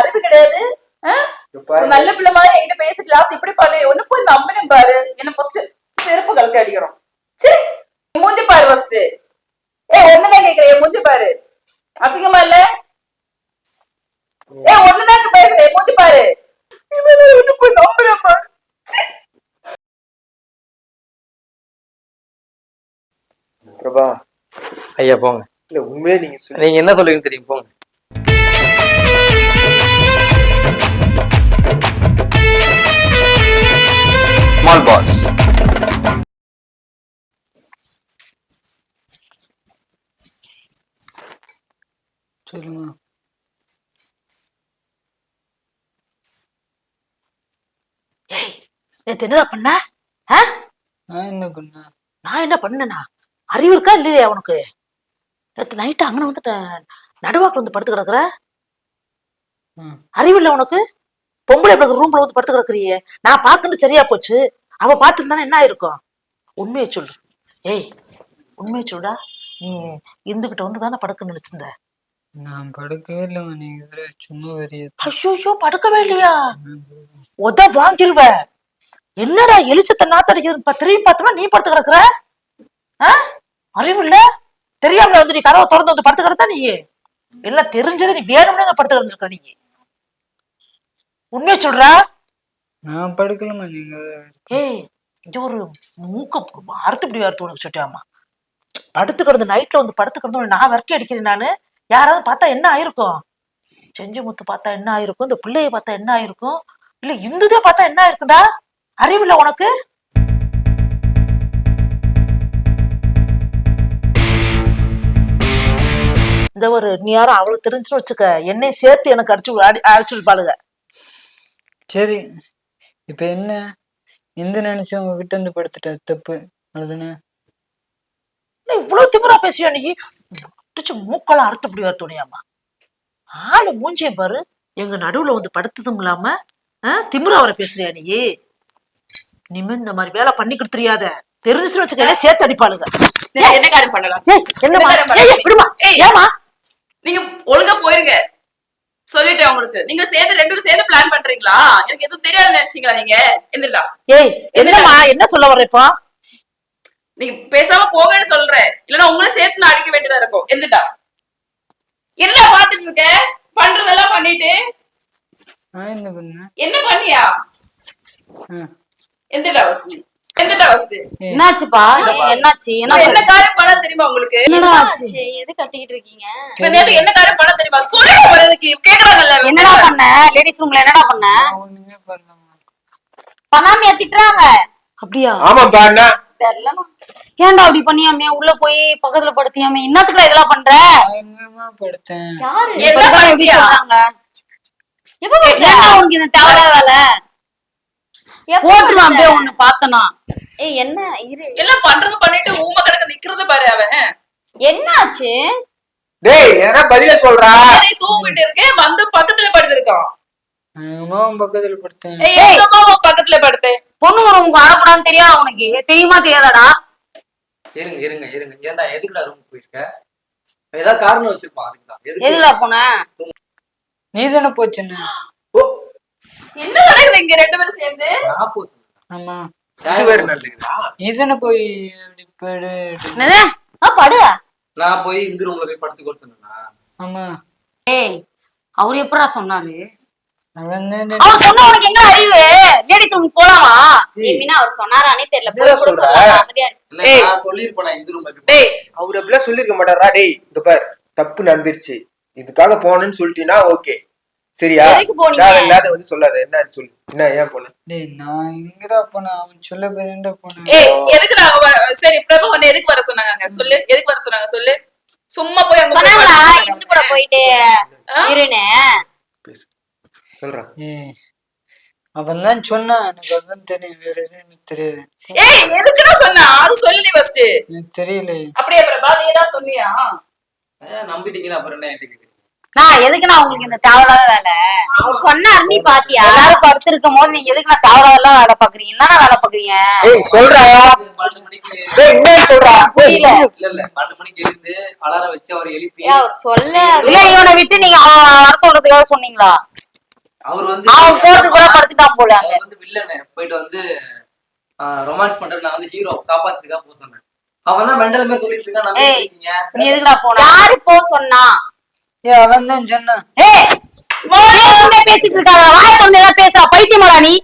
அறிவு கிடையாது. பாரு. நல்ல பிள்ளை மாதிரி என்கிட்ட பேசி கிளாஸ் இப்படி பண்ணு. ஒண்ணு போய் நம்பினேன் பாரு. என்ன ஃபர்ஸ்ட் செருப்பு கலக்க அடிக்கிறோம். சரி மூஞ்சி பாரு ஃபர்ஸ்ட் ஏ ஒண்ணுதான் கேக்குறேன். மூஞ்சி பாரு. அசிங்கமா இல்ல? ஏ ஒண்ணுதான் பேசுறேன் மூஞ்சி பாரு. ஒண்ணு போய் நம்புறேன் பாரு. பிரபா. ஐயா போங்க. இல்ல உண்மையே நீங்க நீங்க என்ன சொல்லுவீங்க தெரியும். போங்க. ஸ்மால் பாஸ் நேத்து என்னடா பண்ண? நான் என்ன பண்ணேன் நான் என்ன பண்ணேனா? அறிவு இருக்கா இல்லையா உனக்கு? நேத்து நைட்டு அங்கே வந்துட்டு நடுவாக்கில் வந்து படுத்து கிடக்குற? ம். அறிவு இல்லை உனக்கு? பொம்பளை ரூம்ல வந்து படுத்து கிடக்குறியே. நான் பார்க்கணும் சரியா போச்சு? அவ பார்த்துருந்தானே என்ன ஆயிருக்கும்? உண்மையை சொல்லு. ஏய் உண்மையை சொல்லுடா நீ இந்துகிட்ட வந்து தானே படுக்க நினைச்சிருந்த? நான் படுக்கவே இல்லைம்மா நீங்க சும்மா வரிய ஐயோ படுக்கவே இல்லையா? உத வாங்கிருவ. என்னடா எலிசத்தை நாத்தடிக்கிறது திரும்பி பார்த்தோம்னா நீ படுத்து கிடக்குற? அறிவு இல்ல? தெரியாமல வந்து நீ கதவை திறந்து வந்து படுத்து கிடந்தா நீ? எல்லாம் தெரிஞ்சதை நீ வேணும்னு படுத்து கிடந்திருக்க நீ. உண்மையை சொல்றா. நான் படுக்கலம்மா நீங்க. ஏய் இது ஒரு மூக்க அறுத்து இப்படி அறுத்து உனக்கு சொல்லிட்டாமா படுத்து கிடந்து நைட்ல வந்து படுத்து கிடந்து நான் விரட்டி அடிக்கிறேன் நானு. யாராவது பார்த்தா என்ன ஆயிருக்கும்? செஞ்சு முத்து பார்த்தா என்ன ஆயிருக்கும்? இந்த பிள்ளைய பார்த்தா என்ன ஆயிருக்கும்? இல்ல இந்துதே பார்த்தா என்ன ஆயிருக்குடா அறிவில்ல உனக்கு? இந்த ஒரு நீ யாரும் அவளுக்கு தெரிஞ்சுன்னு வச்சுக்க என்னையும் சேர்த்து எனக்கு அடிச்சு அடி அடிச்சுருப்பாளுங்க. சரி. இப்ப என்ன? எந்த நினைச்சு உங்ககிட்ட இருந்து படுத்துட்ட தப்பு? அதுதானே என்ன இவ்வளவு திமிரா பேசுவியா நீ? மூக்கெல்லாம் அறுத்து அப்படி துணியாமா ஆளு மூஞ்சிய பாரு. எங்க நடுவுல வந்து படுத்ததும் இல்லாம திமிரா வர பேசுறியா நீ? இனிமே இந்த மாதிரி வேலை பண்ணி கொடுத்துறியாத. தெரிஞ்சுன்னு வச்சுக்க என்ன சேர்த்து அடிப்பாளுங்க. என்ன காரியம் பண்ணலாம். ஏமா நீங்க ஒழுங்கா போயிருங்க. சொல்லிட்டேன் உங்களுக்கு. நீங்க சேர்ந்து ரெண்டு பேரும் சேர்ந்து பிளான் பண்றீங்களா? எனக்கு எதுவும் தெரியாது நினைச்சீங்களா நீங்க? எந்திரா ஏய் என்னம்மா என்ன சொல்ல வர இப்போ? நீங்க பேசாம போங்கன்னு சொல்றேன். இல்லன்னா உங்களும் சேர்த்து நான் அடிக்க வேண்டியதா இருக்கும். எந்திரா என்ன பாத்துட்டு இருக்க? பண்றதெல்லாம் பண்ணிட்டு. என்ன பண்ணியா? எந்திரா வசதி என்னாச்சுப்பா? என்னாச்சு? என்ன காரியம் பண்ண தெரியுமா உங்களுக்கு? எது கத்திக்கிட்டு இருக்கீங்க? இப்ப நேத்து என்ன காரியம் பண்ண தெரியுமா? சொல்லுங்க வரதுக்கு கேக்குறாங்கல்ல என்னடா பண்ண? லேடிஸ் ரூம்ல என்னடா பண்ண? பண்ணாமையா திட்டுறாங்க. அப்படியா? ஆமாப்பா என்ன? தெரியல ஏன்டா அப்படி பண்ணியாமே? உள்ள போய் பக்கத்துல படுத்தியாமே? என்னத்துக்குடா இதெல்லாம் பண்ற? படுத்தேன். யாரு? ஏன்டா உனக்கு இந்த தேவையில்லாத வேலை? போட்டுருவான் அப்படியே ஒண்ணு பார்த்தனா. ஏய் என்ன? இரு. எல்லாம் பண்றது? பண்ணிட்டு ஊம கிடக்க நிக்கிறது பாரு அவன். என்னாச்சு? டேய் எதனா பதில சொல்றா? ஏதே தூங்கிட்டு இருக்கேன். வந்து பக்கத்துல படுத்திருக்கான். அம்மாவும் பக்கத்துல படுத்தேன். ஏய் உன் பக்கத்துல படுத்தேன். பொண்ணு உனக்கு ஆகக்கூடாதுன்னு தெரியாது உனக்கு? தெரியுமா தெரியாதாடா? இருங்க இருங்க இருங்க. ஏன்டா எதுக்குடா ரூம் போயிருக்க? ஏதாவது காரணம் வச்சிருப்பான் அதுக்கு தான் எதுக்கு? எதுக்குடா போன? நீ தானே போச்சுன்னு. என்ன நடக்குது இங்க ரெண்டு பேரும் சேர்ந்து. ஆமா. இது வேற நல்லதுங்களா? நீ தானே போய் படு என்னது? ஆ படு. நான் போய் இந்த ரூம்ல போய் படுத்துக்கோன்னு சொன்னேனா? ஆமா. ஏய் அவர் எப்படா சொன்னாரு? அவர் சொன்ன உனக்கு எங்க அறிவு? லேடிஸ் ரூம் போலாமா? மீனா அவர் சொன்னாரானே தெரியல. போய் கூட. என்ன. நான் சொல்லிருப்பேன் இந்த ரூம்ல போய் டேய் அவர் அப்படிலாம் சொல்லிருக்க மாட்டாரா? டேய் இங்க பாரு. தப்பு நடந்துருச்சு இதுக்காக போனேன்னு சொல்லிட்டீங்கன்னா ஓகே. சரியா? எதுக்கு போனீங்க? தேவை இல்லாத வந்து சொல்லாத. என்ன சொல்லு? என்ன ஏன் போன? டேய் நான் எங்கடா போனேன்? அவன் சொல்ல போய் தான்டா போனேன்? ஏய் எதுக்கு வர- சரி பிரபு வந்து எதுக்கு வர சொன்னாங்க? சொல்லு. எதுக்கு வர சொன்னாங்க? சொல்லு. சும்மா போய் அங்க போய் சொன்னாங்களா? படுத்து இந்து கூட போயிட்டு இருன்னு. பேசு. சொல்றான் ஏய் அவன் தான் சொன்னான். எனக்கு அதான் தெரியும். வேற எதுவும் எனக்கு தெரியாது. ஏய் எதுக்குடா சொன்னா? அது சொல்லு நீ ஃபர்ஸ்ட் எனக்கு தெரியல அப்படியே பிரபா? நீ தான் சொன்னியா? ஏன் நம்பிட்டீங்கன்னா அப்புறம் என்ன? நான் எதுக்கு நான் உங்களுக்கு இந்த தேவையில்லாத வேலை? சொன்னாரு நீ பாத்தியா? எல்லாரும் படுத்திருக்கும் போது நீங்க எதுக்கு நான் தேவையில்லாத வேலை பாக்குறீங்க என்ன வேலை பாக்குறீங்க ஏய் சொல்றா. பன்னெண்டு மணிக்கு ஏய் என்ன சொல்றா? புரியல. இல்ல இல்ல. பன்னெண்டு மணிக்கு எழுந்து அலாரம் வச்சு அவரை எழுப்பி ஏன் அவர் சொல்ல இல்ல. இவனை விட்டு நீங்க அவன் வர சொல்றதுக்காக சொன்னீங்களா? அவர் வந்து அவன் போறதுக்கு கூட படுத்துட்டான் போல அங்க. அவர் வந்து வில்லனு போயிட்டு வந்து ரொமான்ஸ் பண்றது நான் வந்து ஹீரோ காப்பாத்துறதுக்காக போக சொன்னேன். அவன் தான் மெண்டல் மாதிரி சொல்லிட்டு இருக்கான். நீ எதுக்குடா போன? யாரு போ சொன்னா? அவன் தான் சொன்னான் ஏய் ஸ்மால் பேசிட்டு இருக்காங்க வாய வந்து ஏதாவது பேசுறா. பைத்தியமாடா நீ.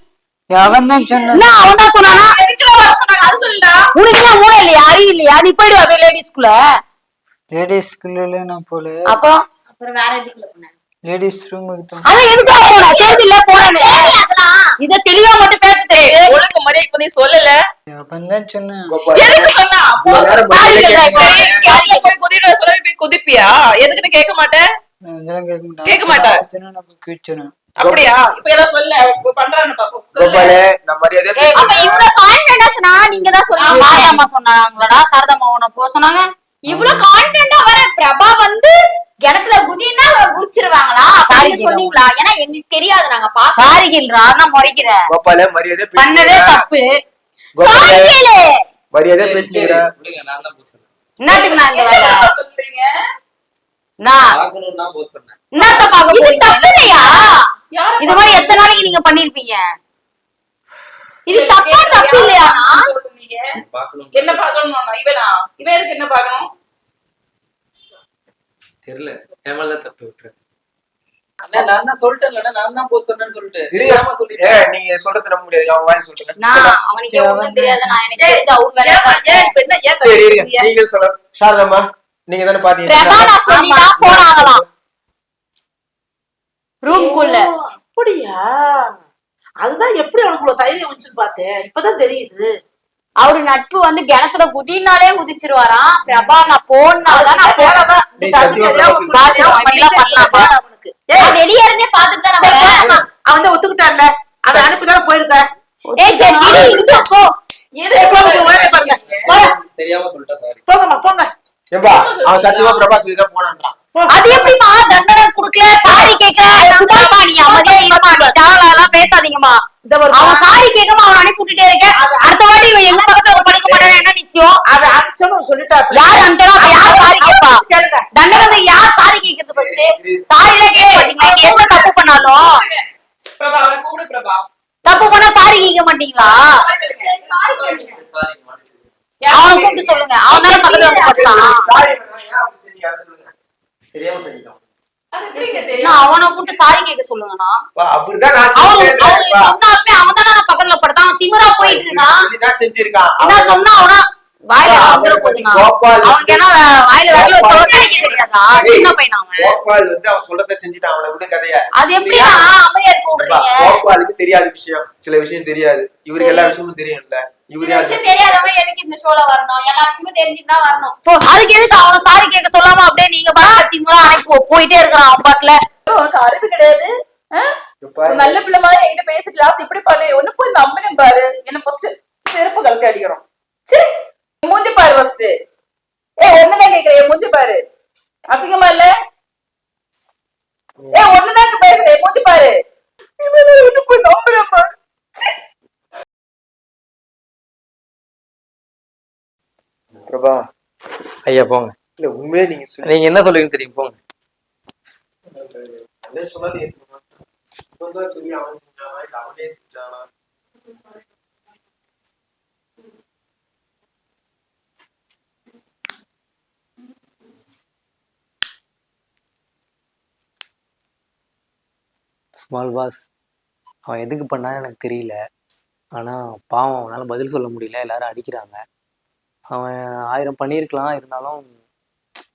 ஏ அவன் தான் சொன்னான் என்ன அவன் தான் சொன்னானா? எதுக்குடா வர சொன்னாங்க? அது சொல்லுடா. உனக்கு மூளை இல்லையா? அறிவு இல்லையா? நீ போயிடு அப்படியே லேடிஸ்குள்ள லேடிஸ் ஸ்கூல்ல நான் போல. அப்புறம்? அப்புறம் வேற எதுக்குள்ள லேடிஸ் ரூமுக்கு தான். அதான் எதுக்குடா போன தெரியுது இல்ல போனேன்னு இத தெளிவா மட்டும் பேச தெரியுது ஒழுங்கு மரியாதை இப்ப நீ சொல்லல. தான் சொன்னான் எதுக்கு சொன்னா? சாரி போய் குதிரை சொல்ல போய் குதிப்பியா? எதுக்குன்னு கேட்க மாட்டேன் கேட்க மாட்டேன். கேட்க நம்ம அப்படியா? இப்ப ஏதாவது சொல்ல. இப்ப பண்றான்னு பாப்போம். கோபாலே அப்ப. இவ்வளவு நீங்க தான் சொல்லுங்க சாரதாமா சொன்னாங்களா சாரதாமா உன போக சொன்னாங்க. இவ்வளவு கான்பிடண்டா வர பிரபா வந்து கிணத்துல குதினா குதிச்சிருவாங்களா கீதா. சொன்னீங்களா? ஏன்னா எங்களுக்கு தெரியாது நாங்க பாஸ் சாரி கேள்றா நான் முறைக்கிற கோபாலே மரியாதையா பண்ணதே பேசுறேன். தப்பு. கோபாலே கேளு மரியாதையா சரி, சரி, பேசுகிறேன் விடுங்க நான் தான் போக சொன்னேன் என்னத்துக்கு நான் இங்க என்ன வரேன்? சொல்றீங்க? நான். பார்க்கணும்னு தான் போக சொன்னேன். என்னத்த பார்க்க இது போறீங்க? தப்பு இல்லையா யாரை இது மாதிரி எத்தனை நாளைக்கு நீங்க பண்ணிருப்பீங்க? இது தப்பா தப்பு இல்லையா என்ன பார்க்கணும் இவனா இவன் எதுக்கு என்ன பார்க்கணும் தெரியல. என் மேல தான் தப்பு அண்ணா நான் தான் சொல்லிட்டேன்ல நான் தான் போக சொன்னேன்னு சொல்லிட்டு. தெரியாம ஏ சொல்லிட்டேன். நீங்க சொல்றது நம்ப முடியாது. அவன் வாய் சொல்றேன். நான் அவனுக்கு ஒண்ணும் தெரியாது நான் எனக்கு தெரிஞ்ச அவர் வேலையை ஏன் பார்த்தேன். ஏன் இப்ப என்ன ஏன் சரி? நீங்க சொல்ல சாரதாம்மா நீங்க தானே பாத்தீங்க போனாங்களாம். ஓ, அப்படியா? அதுதான் எப்படி இவ்வளவு தைரியம் வந்துச்சுன்னு பார்த்தேன். இப்பதான் தெரியுது. அவரு நட்பு வந்து கிணத்துல குதினாலே குதிச்சிருவாராம். பிரபா நான் போனாதான் நான் போனதான் வெளியே இருந்தே பாத்துட்டு. அவன் தான் ஒத்துக்கிட்டான்ல. அவன் அனுப்பிதானே போயிருக்க ஏய் சரி போ. எது போங்க, தெரியாம சொல்லிட்டேன் போங்கம்மா அவன் சத்தியமா பிரபா போனான்றான். அது எப்படிமா தண்டனை குடுக்கல சாரி கேட்கல. நீ அமைதியா இருமா நீ தேவையில்லாம் பேசாதீங்கம்மா. இந்த ஒரு அவன் சாரி கேட்காம அவன் அனுப்பி விட்டுட்டே இருக்க எங்க பக்கத்துல ஒரு படிக்க மாட்டான்? என்ன நிச்சயம்? அவன் அனுப்பிச்சோன்னு சொல்லிட்டா யார் அனுப்பிச்சாலும் அப்ப யார் சாரி கேளுங்க. தண்டனை யார் சாரி கேட்கறது ஃபர்ஸ்ட் சாரி எல்லாம் கேட்க மாட்டீங்களா? எந்த தப்பு பண்ணாலும்? பிரபா அவரை கூப்பிடு பிரபா. தப்பு பண்ணா சாரி கேட்க மாட்டீங்களா? சாரி சொல்லுங்க சாரி அவனை கூப்பிட்டு சொல்லுங்க. அவன் தானே பக்கத்துல வந்து பார்த்தான் அவனை கூப்பிட்டு சாரி கேட்க சொல்லுங்கண்ணா. அவன். சொன்னாலுமே தானே நான் பக்கத்துல படுத்தான் அவன் திமிரா போயிட்டு இருக்கான் சொல்லிதான் செஞ்சிருக்கான் என்ன அவன் சொன்னா அவனா வாயில அவனை வந்துட பத்தி போதுண்ணா கோபால் அவனுக்கு என்ன வாயில வரல கோபால் சொல்ல தெரியாதா? ஏய், சின்ன பையன் அவன்? கோபால் வந்து அவன் சொல்றத செஞ்சுட்டான் அவனை விட கதைய. அது எப்படியா அமைதியா இருக்க விடுறீங்க. கோபாலுக்கு தெரியாத விஷயம். சில விஷயம் தெரியாது. இவருக்கு எல்லா விஷயமும் தெரியும்ல. இவரு தெரியாதவன் எதுக்கு இந்த ஷோல வரணும்? எல்லா விஷயமும் தெரிஞ்சுட்டு தான் வரணும் அதுக்கு எதுக்கு அவன சாரி கேட்க சொல்லாம அப்படியே நீங்க திமிரா அனுப்பி போயிட்டே இருக்கிறான் அவன் பாட்டுல. உனக்கு அறிவு கிடையாது. நல்ல பிள்ளை மாதிரி என்கிட்ட பேசி கிளாஸ் இப்படி பண்ணு. ஒண்ணு போய் நம்பினேன் பாரு. என்ன ஃபர்ஸ்ட் செருப்பு கலக்க அடிக்கிறோம் சரி மூஞ்சி பாரு ஃபர்ஸ்ட் ஏ ஒண்ணுதான் கேக்குறேன். மூஞ்சி பாரு. அசிங்கமா இல்ல? ஏ ஒண்ணுதான் கேக்குறேன். மூஞ்சி பாரு. ஒண்ணு போய் நம்புறேன் பாரு. பிரபா. ஐயா போங்க. இல்ல உண்மையே நீங்க நீங்க என்ன சொல்லுவீங்கன்னு தெரியும் போங்க? ஸ்மால் பாஸ் அவன் எதுக்கு பண்ணான்னு எனக்கு தெரியல. ஆனால் பாவம் அவனால் பதில் சொல்ல முடியல. எல்லாரும் அடிக்கிறாங்க. அவன் ஆயிரம் பண்ணியிருக்கலாம் இருந்தாலும்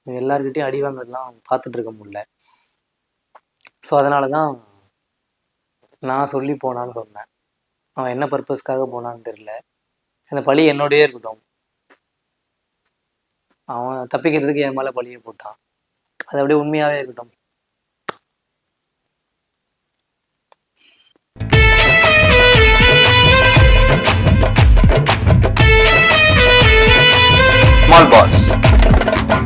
இவங்க எல்லாருக்கிட்டையும் அடி வாங்குறதுலாம் பார்த்துட்டு இருக்க முடியல. ஸோ அதனால தான் நான் சொல்லி போனான்னு சொன்னேன். அவன் என்ன பர்பஸ்க்காக போனான்னு தெரில அந்த பழி என்னோடய இருக்கட்டும். அவன் தப்பிக்கிறதுக்கு என் மேலே பழியை போட்டான். அது அப்படியே உண்மையாகவே இருக்கட்டும். Small boss.